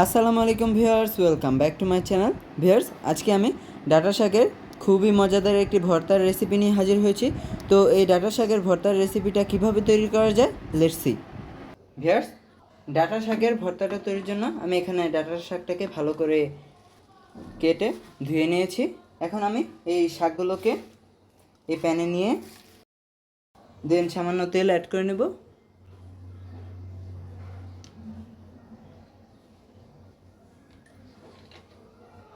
আসসালামু আলাইকুম viewers welcome back to my channel viewers, আজকে আমি ডাটা শাকের খুবই মজাদার একটি ভর্তার রেসিপি নিয়ে হাজির হয়েছি। তো এই ডাটা শাকের ভর্তার রেসিপিটা কীভাবে তৈরি করা যায়? লেটস ভিউয়ার্স, ডাটা শাকের ভর্তাটা তৈরির জন্য আমি এখানে ডাটা শাকটাকে ভালো করে কেটে ধুয়ে নিয়েছি। এখন আমি এই শাকগুলোকে এই প্যানে নিয়ে দেন সামান্য তেল অ্যাড করে নেব।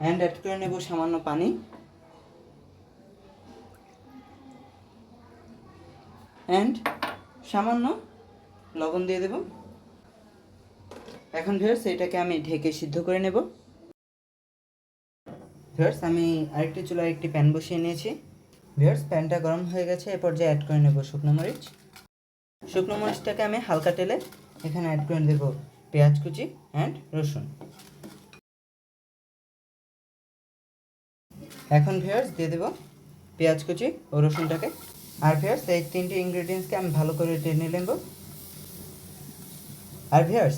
অ্যান্ড অ্যাড করে নেব সামান্য পানি। অ্যান্ড সামান্য লবণ দিয়ে দেব। এখন ভিউয়ার্স এটাকে আমি ঢেকে সিদ্ধ করে নেব। ভিউয়ার্স আমি আরেকটি চুলায় একটি প্যান বসিয়ে নিয়েছি। ভিউয়ার্স প্যানটা গরম হয়ে গেছে, এ পর্যায়ে অ্যাড করে নেব শুকনো মরিচ। শুকনো মরিচটাকে আমি হালকা তেলে এখানে অ্যাড করে দেব পেঁয়াজ কুচি অ্যান্ড রসুন। এখন ভিউয়ার্স দিয়ে দেবো পেঁয়াজ কুচি ও রসুনটাকে। আর ভিউয়ার্স এই তিনটে ইনগ্রেডিয়েন্টসকে আমি ভালো করে টেনে নেব। আর ভিউয়ার্স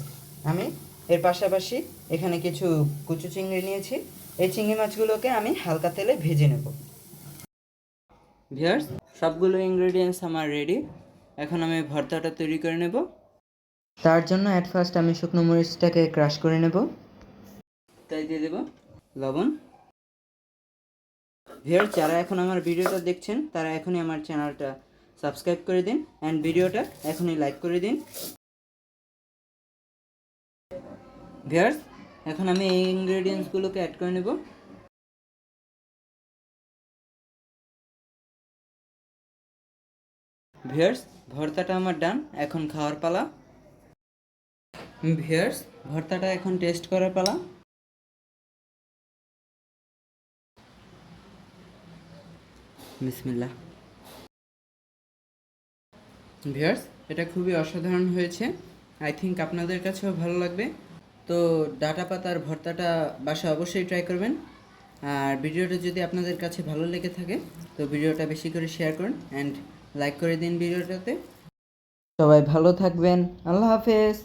আমি এর পাশাপাশি এখানে কিছু কুচু চিংড়ি নিয়েছি। এই চিংড়ি মাছগুলোকে আমি হালকা তেলে ভেজে নেব। ভিউয়ার্স সবগুলো ইনগ্রেডিয়েন্টস আমার রেডি এখন আমি ভর্তাটা তৈরি করে নেব। তার জন্য অ্যাট ফার্স্ট আমি শুকনো মরিচটাকে ক্রাশ করে নেব। তাই দিয়ে দেব লবণ। ভিউয়ার্স যারা এখন আমার ভিডিওটা দেখছেন, তারা এখনই আমার চ্যানেলটা সাবস্ক্রাইব করে দিন অ্যান্ড ভিডিওটা এখনই লাইক করে দিন। ভিউয়ার্স এখন আমি এই ইনগ্রেডিয়েন্টসগুলোকে অ্যাড করে নেব। ভিউয়ার্স ভর্তাটা আমার ডান এখন খাওয়ার পালা। ভিউয়ার্স ভর্তাটা এখন টেস্ট করার পালা। বিসমিল্লাহ। ভিউয়ার্স, এটা খুবই অসাধারণ হয়েছে। আই থিঙ্ক আপনাদের কাছেও ভালো লাগবে। তো ডাটা পাতার ভর্তাটা বাসা অবশ্যই ট্রাই করবেন। আর ভিডিওটা যদি আপনাদের কাছে ভালো লেগে থাকে, তো ভিডিওটা বেশি করে শেয়ার করুন অ্যান্ড লাইক করে দিন ভিডিওটাতে। সবাই ভালো থাকবেন। আল্লাহ হাফেজ।